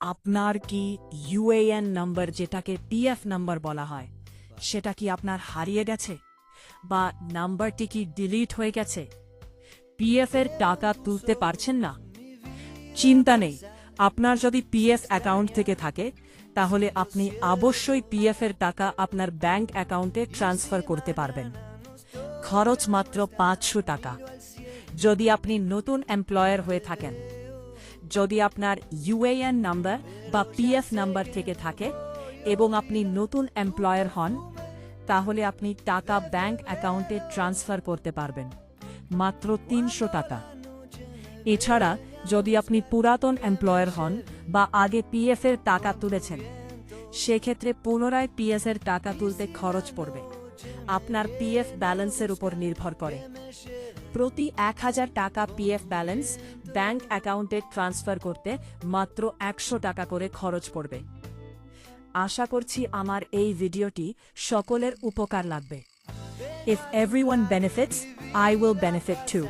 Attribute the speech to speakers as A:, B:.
A: আপনার কি UAN number যেটাকে পিএফ নাম্বার বলা হয়, সেটা কি আপনার হারিয়ে গেছে? বা নাম্বারটি কি ডিলিট হয়ে গেছে? পিএফ এর টাকা তুলতে পারছেন না? চিন্তা নেই, আপনার যদি পিএফ অ্যাকাউন্ট থেকে থাকে, তাহলে আপনি অবশ্যই পিএফ এর টাকা আপনার ব্যাংক অ্যাকাউন্টে ট্রান্সফার করতে পারবেন। খরচ মাত্র পাঁচশো টাকা। যদি আপনি নতুন এমপ্লয়ার হয়ে থাকেন যদি আপনার ইউএএন নাম্বার বা পিএফ নাম্বার থেকে থাকে এবং আপনি নতুন এমপ্লয়ার হন, তাহলে আপনি টাকা ব্যাংক অ্যাকাউন্টে ট্রান্সফার করতে পারবেন, মাত্র তিনশো টাকা। এছাড়া যদি আপনি পুরাতন এমপ্লয়ার হন বা আগে পিএফ এর টাকা তুলেছেন, সেক্ষেত্রে পুনরায় পিএস এর টাকা তুলতে খরচ পড়বে। আপনার পিএফ ব্যালেন্সের উপর নির্ভর করে। প্রতি এক হাজার টাকা পিএফ ব্যালেন্স ব্যাংক অ্যাকাউন্টে ট্রান্সফার করতে মাত্র একশো টাকা করে খরচ পড়বে। আশা করছি আমার এই ভিডিওটি সকলের উপকার লাগবে। If everyone benefits I will benefit to